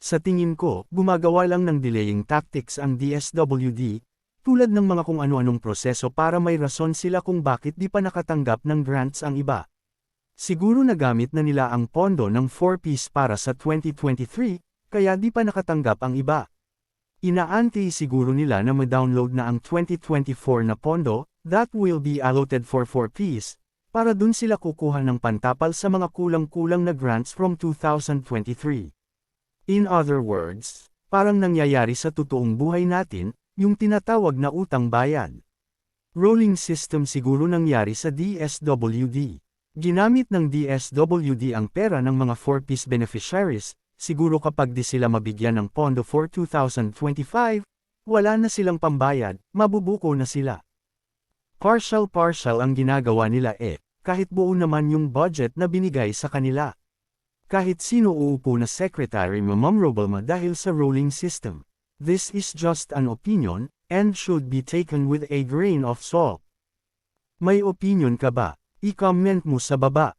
Sa tingin ko, gumagawa lang ng delaying tactics ang DSWD, tulad ng mga kung ano-anong proseso para may rason sila kung bakit di pa nakatanggap ng grants ang iba. Siguro nagamit na nila ang pondo ng 4-piece para sa 2023, kaya di pa nakatanggap ang iba. Inaanti siguro nila na ma-download na ang 2024 na pondo, that will be allotted for 4-piece, para dun sila kukuha ng pantapal sa mga kulang-kulang na grants from 2023. In other words, parang nangyayari sa totoong buhay natin, yung tinatawag na utang bayad. Rolling system siguro nangyari sa DSWD. Ginamit ng DSWD ang pera ng mga 4-piece beneficiaries, siguro kapag di sila mabigyan ng pondo for 2025, wala na silang pambayad, mabubuko na sila. Partial-partial ang ginagawa nila eh, kahit buo naman yung budget na binigay sa kanila. Kahit sino uupo na secretary memorable ma dahil sa rolling system. This is just an opinion, and should be taken with a grain of salt. May opinion ka ba? I-comment mo sa baba.